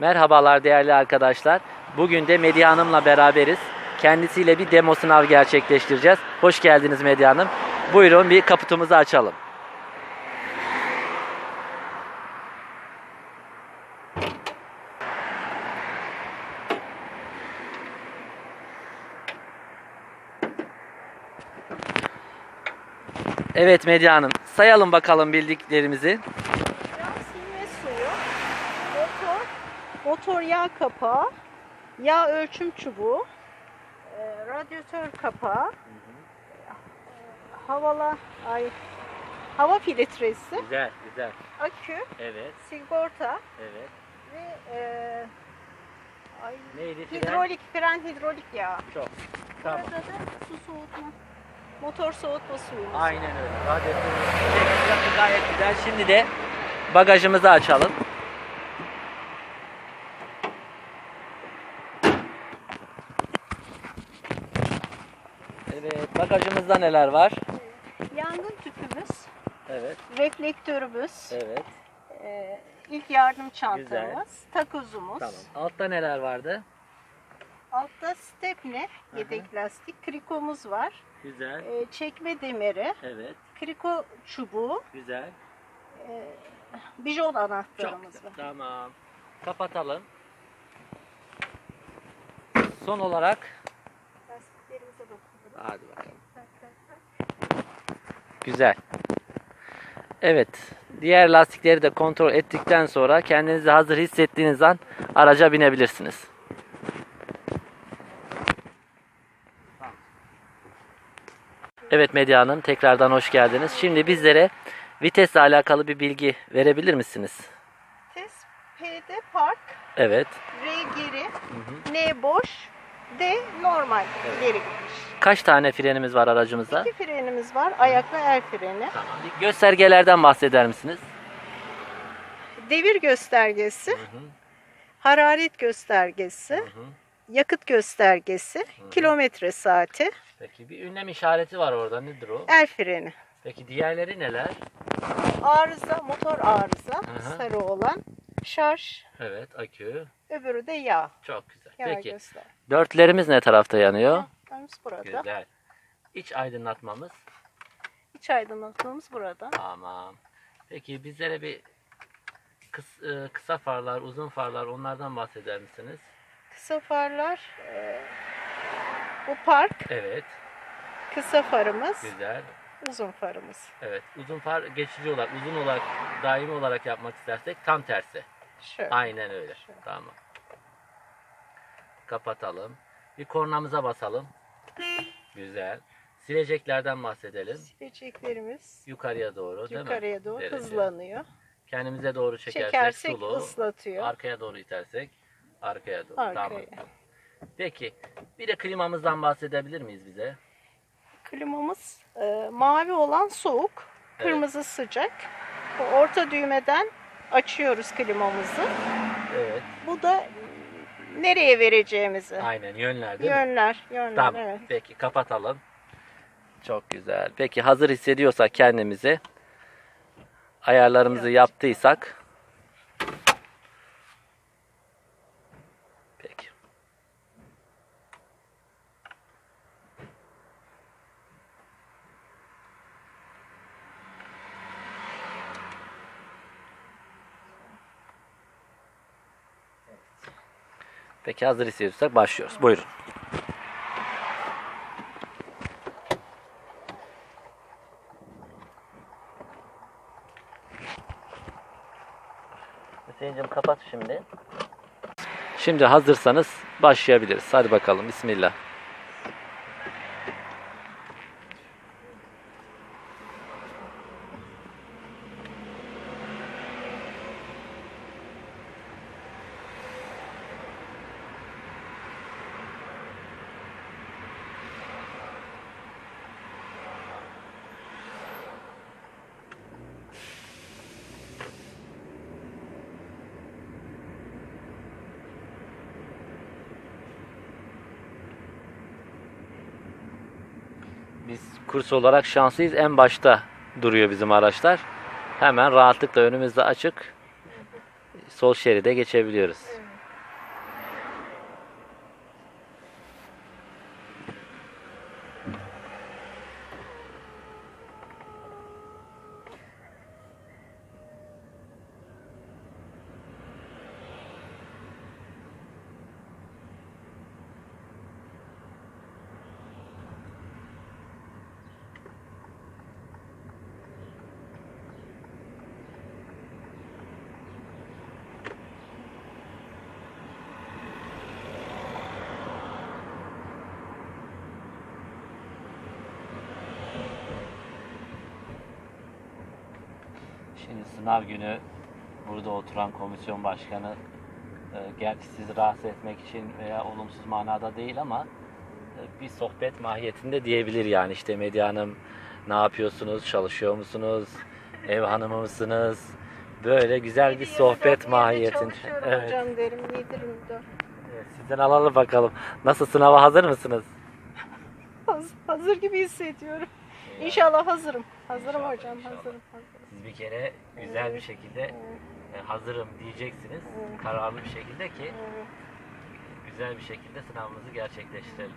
Merhabalar değerli arkadaşlar. Bugün de Medya Hanım'la beraberiz. Kendisiyle bir demo sınav gerçekleştireceğiz. Hoş geldiniz Medya Hanım. Buyurun bir kaputumuzu açalım. Evet Medya Hanım, sayalım bakalım bildiklerimizi. Yağ silme suyu, motor, motor yağ kapağı, yağ ölçüm çubuğu, e, radyatör kapağı, e, havala, ay, hava filtresi, Güzel, güzel. akü, Evet, sigorta evet. ve e, ay, Neydi? Hidrolik, fren hidrolik yağı. Çok. Tamam. Burada da su soğutma, motor soğutma suyumuz. Aynen öyle. Radyatörün teknik gayet güzel. Şimdi de bagajımızı açalım. Evet, bagajımızda neler var? Yangın tüpümüz, Evet, reflektörümüz, evet. e, ilk yardım çantamız, takozumuz. Tamam. Altta neler vardı? Altta stepne, yedek lastik, krikomuz var. Güzel. Ee, çekme demiri, Evet, kriko çubuğu, güzel. e, bijon Çok anahtarımız güzel. var. Tamam. Kapatalım. Son olarak Lastiklerimize bakalım. hadi bakalım. Güzel. Evet. Diğer lastikleri de kontrol ettikten sonra kendinizi hazır hissettiğiniz an araca binebilirsiniz. Evet Medya Hanım tekrardan hoş geldiniz. Şimdi bizlere vitesle alakalı bir bilgi verebilir misiniz? Test P'de park, Evet. R geri, N boş, D normal geri gidiş. Kaç tane frenimiz var aracımızda? İki frenimiz var, ayaklı el freni. Tamam. Göstergelerden bahseder misiniz? Devir göstergesi, hararet göstergesi, yakıt göstergesi, kilometre saati, Peki bir ünlem işareti var orada. Nedir o? el freni. Peki diğerleri neler? Arıza, motor arıza, hı. sarı olan, şarj, Evet, akü. öbürü de yağ. Çok güzel. Yağ Peki. göster. Dörtlerimiz ne tarafta yanıyor? Önümüz burada. Güzel. İç aydınlatmamız. İç aydınlatmamız burada. Tamam. Peki bizlere bir kıs- e, kısa farlar, uzun farlar onlardan bahseder misiniz? Kısa farlar, e, bu park, Evet. kısa farımız, Güzel. uzun farımız. Evet. Uzun far geçici olarak, uzun olarak, daimi olarak yapmak istersek tam tersi. Şöyle. Aynen öyle. Tamam. Kapatalım. Bir kornamıza basalım. Güzel. Sileceklerden bahsedelim. Sileceklerimiz Yukarıya doğru değil mi? yukarıya doğru Derece. hızlanıyor. Kendimize doğru çekersek, Çekersek sulu, ıslatıyor. arkaya doğru itersek arkaya doğru. Arkaya. Tamam. Peki bir de klimamızdan bahsedebilir miyiz bize? Klimamız e, mavi olan soğuk, kırmızı sıcak. Bu orta düğmeden açıyoruz klimamızı. Evet. Bu da nereye vereceğimizi. Aynen yönler değil mi? Yönler, yönler Tamam. evet. Peki kapatalım. Çok güzel. Peki hazır hissediyorsak kendimizi ayarlarımızı yaptıysak Peki. Peki hazır hissediyorsak başlıyoruz. Buyurun. Hüseyin'cim kapat şimdi. Şimdi hazırsanız başlayabiliriz. Hadi bakalım. Bismillah. Biz kurs olarak şanslıyız. En başta duruyor bizim araçlar. Hemen rahatlıkla önümüzde açık. Sol şeride geçebiliyoruz. Şimdi sınav günü burada oturan komisyon başkanı e, gerçi sizi rahatsız etmek için veya olumsuz manada değil ama e, bir sohbet mahiyetinde diyebilir yani işte Medya Hanım ne yapıyorsunuz, çalışıyor musunuz, ev hanımı mısınız? Böyle güzel bir 7-24 sohbet mahiyetinde. Evet. hocam derim 7-24. Evet, Sizden alalım bakalım. Nasıl sınava hazır mısınız? Haz- Hazır gibi hissediyorum. İnşallah hazırım. Hazırım hocam, hazırım. hazırım. Siz bir kere güzel bir şekilde e, hazırım diyeceksiniz. Kararlı bir şekilde ki güzel bir şekilde sınavımızı gerçekleştirelim.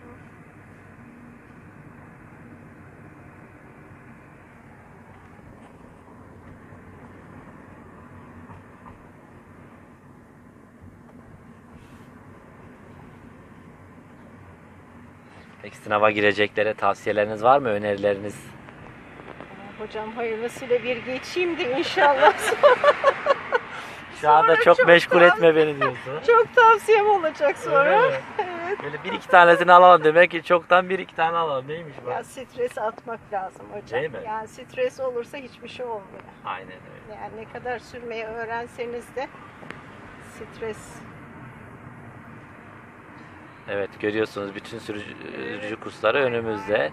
Peki sınava gireceklere tavsiyeleriniz var mı? Önerileriniz? Hocam hayırlısıyla bir geçeyim de inşallah. Şu anda Sonra çok çok meşgul daha- etme beni diyorsun. Çok tavsiyem olacak sonra. Öyle mi? Evet. Böyle bir iki tanesini alalım demek ki çoktan bir iki tane alalım. Neymiş bu? Ya stres atmak lazım hocam. Değil mi? Yani stres olursa hiçbir şey olmuyor. Aynen öyle. Yani ne kadar sürmeyi öğrenseniz de stres Evet görüyorsunuz bütün sürücü kursları önümüzde.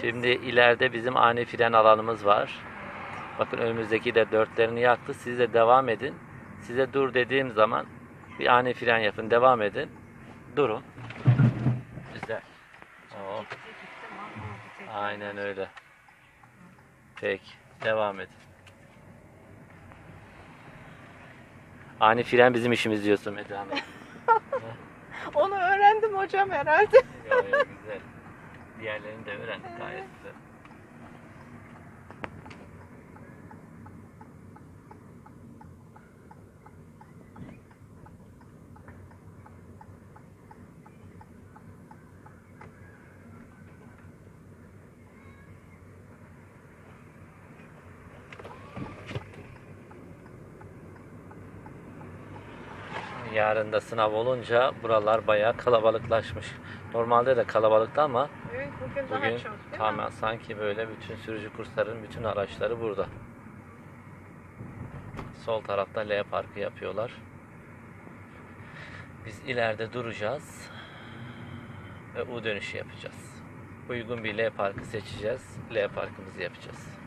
Şimdi ileride bizim ani fren alanımız var. Bakın önümüzdeki de dörtlerini yaktı. Siz de devam edin. Size dur dediğim zaman bir ani fren yapın. Devam edin. Durun. Güzel. Oo, aynen öyle. Peki. Devam edin. Ani fren bizim işimiz diyorsun Medya Hanım. Onu öğrendim hocam herhalde. Yo, yo, güzel. Diğerlerini de öğrendik gayet güzel. Yarın da sınav olunca buralar bayağı kalabalıklaşmış. Normalde de kalabalıktı ama Evet bugün, daha bugün çok değil mi? tamamen sanki böyle bütün sürücü kursların bütün araçları burada. Sol tarafta L parkı yapıyorlar. Biz ileride duracağız ve U dönüşü yapacağız. Uygun bir L parkı seçeceğiz. L parkımızı yapacağız.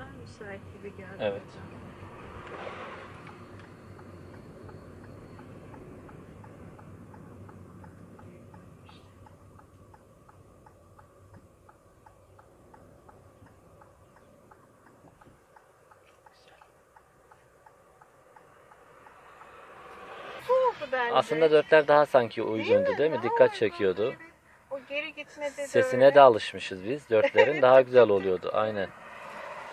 Daha müsait gibi geldi. Evet. Bence. Aslında dörtler daha sanki uygundu değil mi? Daha Dikkat uygun, çekiyordu. O geri gitmede de Sesine öyle. de alışmışız biz. Dörtlerin daha güzel oluyordu. Aynen.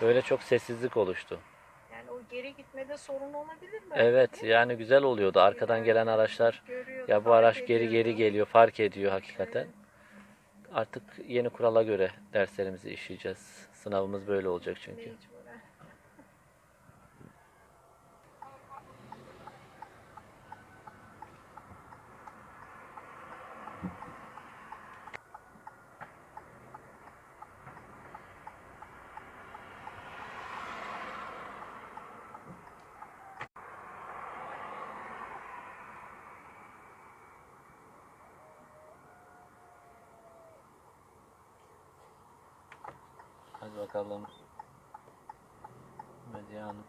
Böyle çok sessizlik oluştu. Yani o geri gitmede sorun olabilir mi? Evet yani güzel oluyordu. Arkadan gelen araçlar Görüyordu, ya bu araç geri geri geliyor fark ediyor hakikaten. Artık yeni kurala göre derslerimizi işleyeceğiz. Sınavımız böyle olacak çünkü. Mecburen. bakalım. Medya Hanım.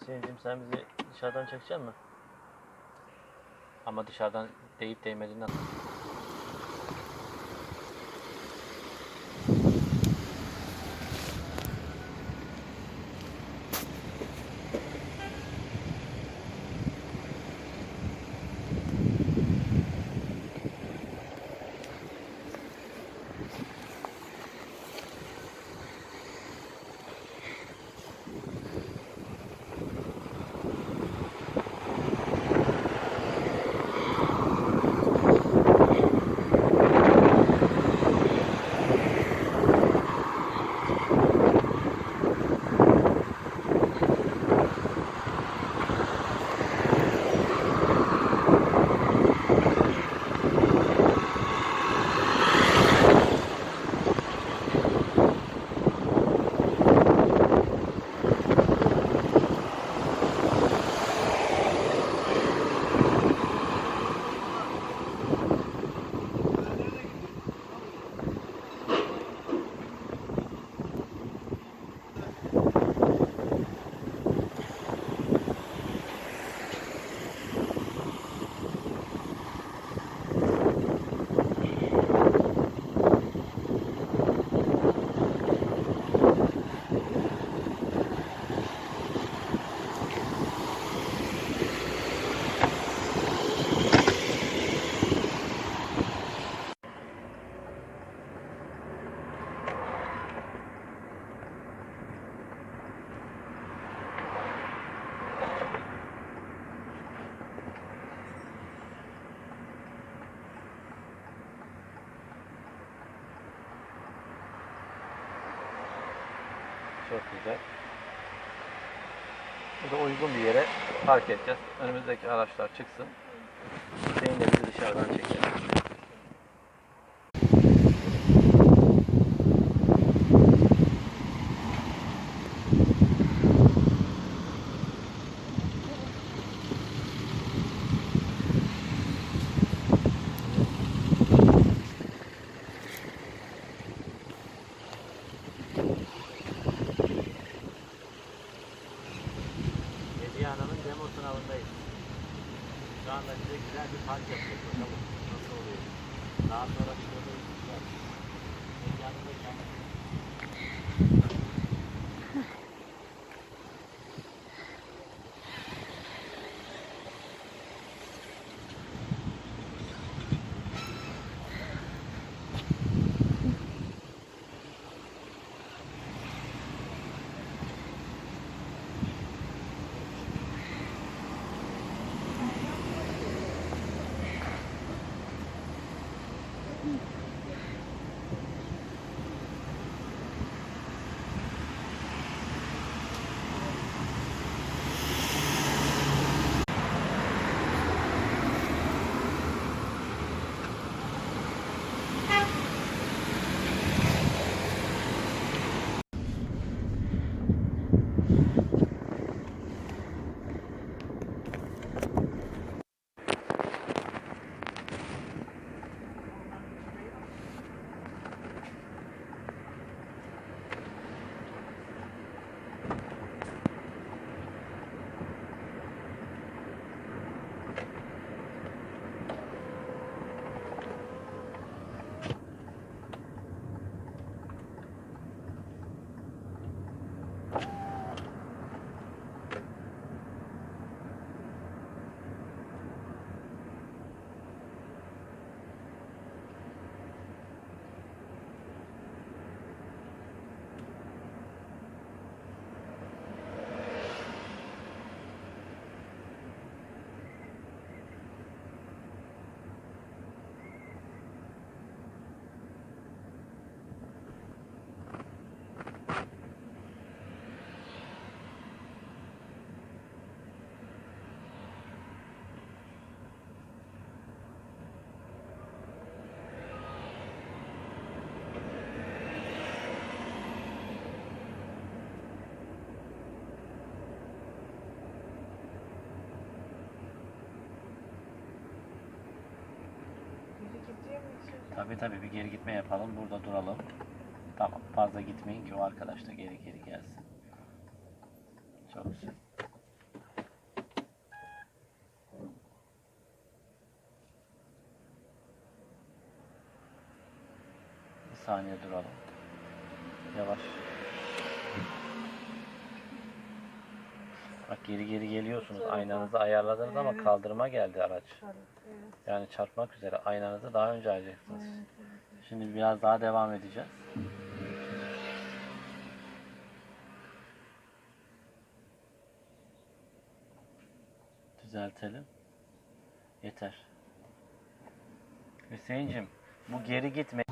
Hüseyin'cim sen bizi dışarıdan çekecek misin? Ama dışarıdan deyip değmediğini anlatayım. Çok güzel. Burada uygun bir yere park edeceğiz. Önümüzdeki araçlar çıksın. Şeyin de bizi dışarıdan çeker. Tabii tabii bir geri gitme yapalım. Burada duralım. Tamam fazla gitmeyin ki o arkadaş da geri geri gelsin. Çok güzel. Bir saniye duralım. Bak geri geri geliyorsunuz. Aynanızı ayarladınız ama kaldırıma geldi araç. Yani çarpmak üzere. Aynanızı daha önce açacaksınız. Şimdi biraz daha devam edeceğiz. Düzeltelim. Yeter. Hüseyin'cim bu geri gitme.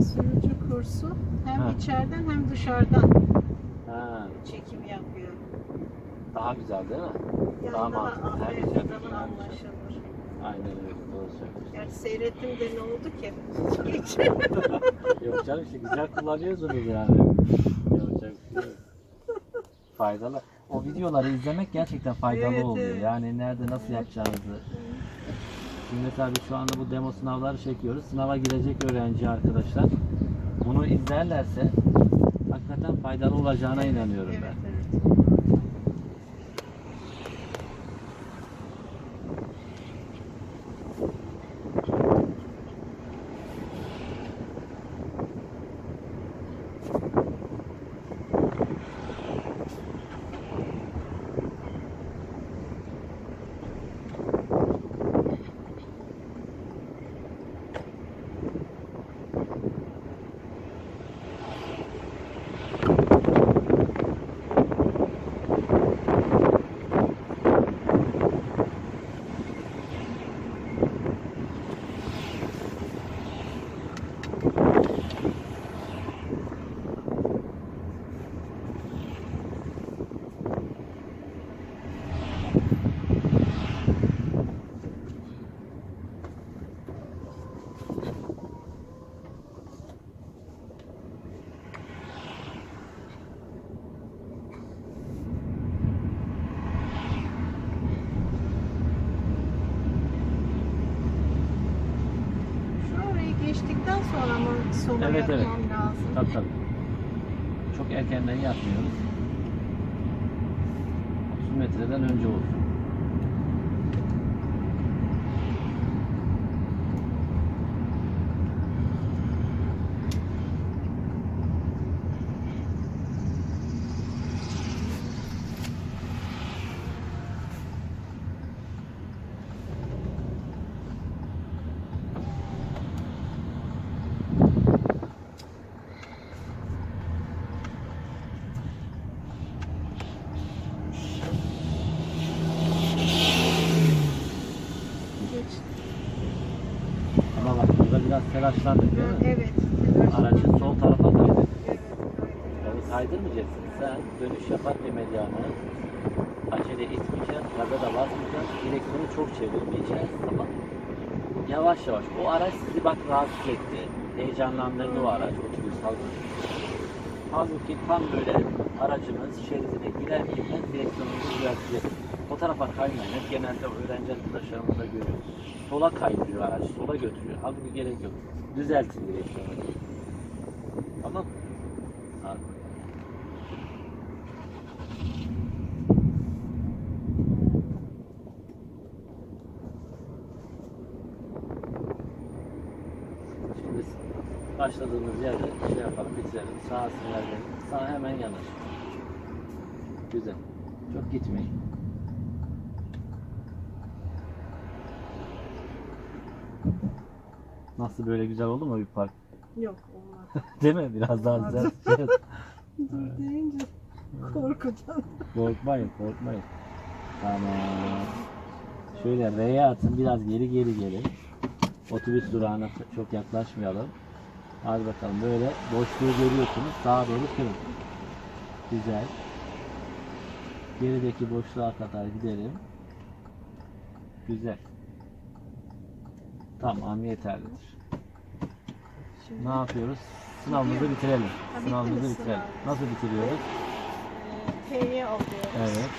Sürücü kursu hem Ha. içeriden hem dışarıdan Ha, çekim yapıyor. daha güzel değil mi? Yani Daha mantıklı, her evet, daha geçen. anlaşılır. Aynen öyle. Doğru söylüyorsun. Yani seyrettim de ne oldu ki? Hiç. Yok canım işte güzel kullanıyorsunuz yani. Yapacak bir şey yok. Faydalı. O videoları izlemek gerçekten faydalı Evet, oluyor. evet. Yani nerede nasıl yapacağınızı. Şimdi biz şu anda bu demo sınavları çekiyoruz. Sınava girecek öğrenci arkadaşlar. Bunu izlerlerse hakikaten faydalı olacağına inanıyorum ben. evet. Şu orayı geçtikten sonra mı sola Evet, evet. lazım? Tabii tabii. Çok erkenden yapmıyoruz. 30 metreden önce olsun. Geç. Ama bak burada biraz telaşlandık değil mi? Evet. Aracın sol tarafa kaydı. Evet. Yani kaydırmayacaksın. Sen dönüş yaparken medyanı acele etmeyeceksin, gaza da basmayacaksın, direksiyonu çok çevirmeyeceksin. Tamam. Yavaş yavaş. O araç sizi bak rahatsız etti. Heyecanlandırdı o araç otobüs halbuki. Halbuki tam böyle aracınız şeridine girer girmez direksiyonunuzu düzeltecek. O tarafa kaymayın. Hep genelde öğrenci arkadaşlarımızda görüyoruz. Sola kaydırıyor araç, sola götürüyor. Halbuki gerek yok. Düzeltin direksiyonu. Tamam mı? Şimdi başladığımız yerde şey yapalım, bitirelim. Sağa sinyal verin. Sağ hemen yanar. Güzel. Çok gitmeyin. Nasıl böyle güzel oldu mu bir park? Yok olmaz. Değil mi? Biraz daha güzel. Dur deyince Korkudan. Korkmayın, korkmayın. Tamam. Şöyle R'ye atın, biraz geri geri gelin. Otobüs durağına çok yaklaşmayalım. Hadi bakalım böyle boşluğu görüyorsunuz. Sağa doğru kırın. Güzel. Gerideki boşluğa kadar gidelim. Güzel. Tamam yeterlidir. Ne yapıyoruz? Sınavımızı bitirelim. Ha, bitti mi Sınavımızı sınav? bitirelim. Nasıl bitiriyoruz? T'yi alıyoruz. Evet.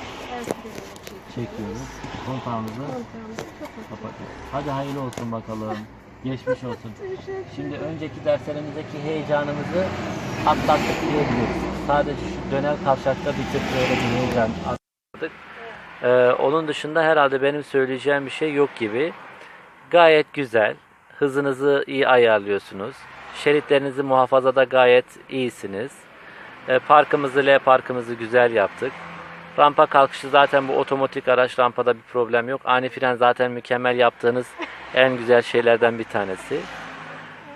Çekiyoruz. Kontağımızı Kontağımızı kapatıyoruz. kapatıyoruz. Hadi hayırlı olsun bakalım. Geçmiş olsun. Şimdi önceki derslerimizdeki heyecanımızı atlattık diyebiliriz. Sadece şu döner kavşakta bir tık böyle bir heyecan atlattık. Ee, onun dışında herhalde benim söyleyeceğim bir şey yok gibi. Gayet güzel. Hızınızı iyi ayarlıyorsunuz. Şeritlerinizi muhafazada gayet iyisiniz. Ee, parkımızı, L parkımızı güzel yaptık. Rampa kalkışı zaten bu otomatik araç rampada bir problem yok. Ani fren zaten mükemmel yaptığınız en güzel şeylerden bir tanesi.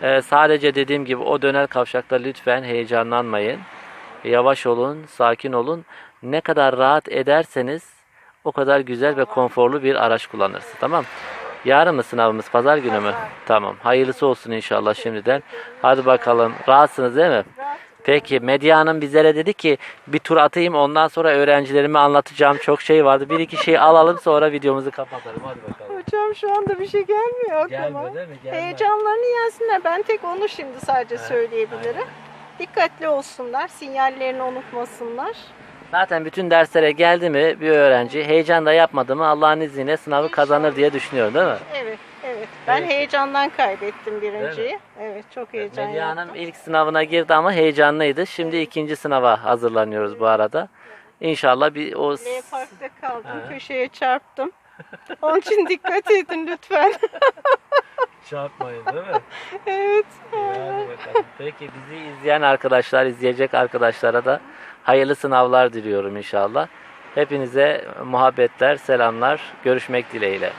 Ee, sadece dediğim gibi o döner kavşakta lütfen heyecanlanmayın. Yavaş olun, sakin olun. Ne kadar rahat ederseniz o kadar güzel ve konforlu bir araç kullanırsınız. Tamam. Yarın mı sınavımız? Pazar günü mü? Tamam. Hayırlısı olsun inşallah şimdiden. Hadi bakalım. Rahatsınız değil mi? Peki Medya Hanım bizlere dedi ki bir tur atayım ondan sonra öğrencilerime anlatacağım çok şey vardı. Bir iki şey alalım sonra videomuzu kapatalım. Hadi bakalım. Hocam şu anda bir şey gelmiyor aklıma. Gelmiyor değil mi? Gelmez. Heyecanlarını yensinler. Ben tek onu şimdi sadece söyleyebilirim. Dikkatli olsunlar. Sinyallerini unutmasınlar. Zaten bütün derslere geldi mi bir öğrenci heyecan da yapmadı mı Allah'ın izniyle sınavı kazanır diye düşünüyorum değil mi? Evet, evet. Ben Evet. heyecandan kaybettim birinciyi. Evet, çok heyecan Medya yaptım. Hanım ilk sınavına girdi ama heyecanlıydı. Şimdi ikinci sınava hazırlanıyoruz bu arada. İnşallah bir o L parkta kaldım, Ha. köşeye çarptım. Onun için dikkat edin lütfen. çarpmayın değil mi? evet. Peki bizi izleyen arkadaşlar, izleyecek arkadaşlara da hayırlı sınavlar diliyorum inşallah. Hepinize muhabbetler, selamlar. Görüşmek dileğiyle.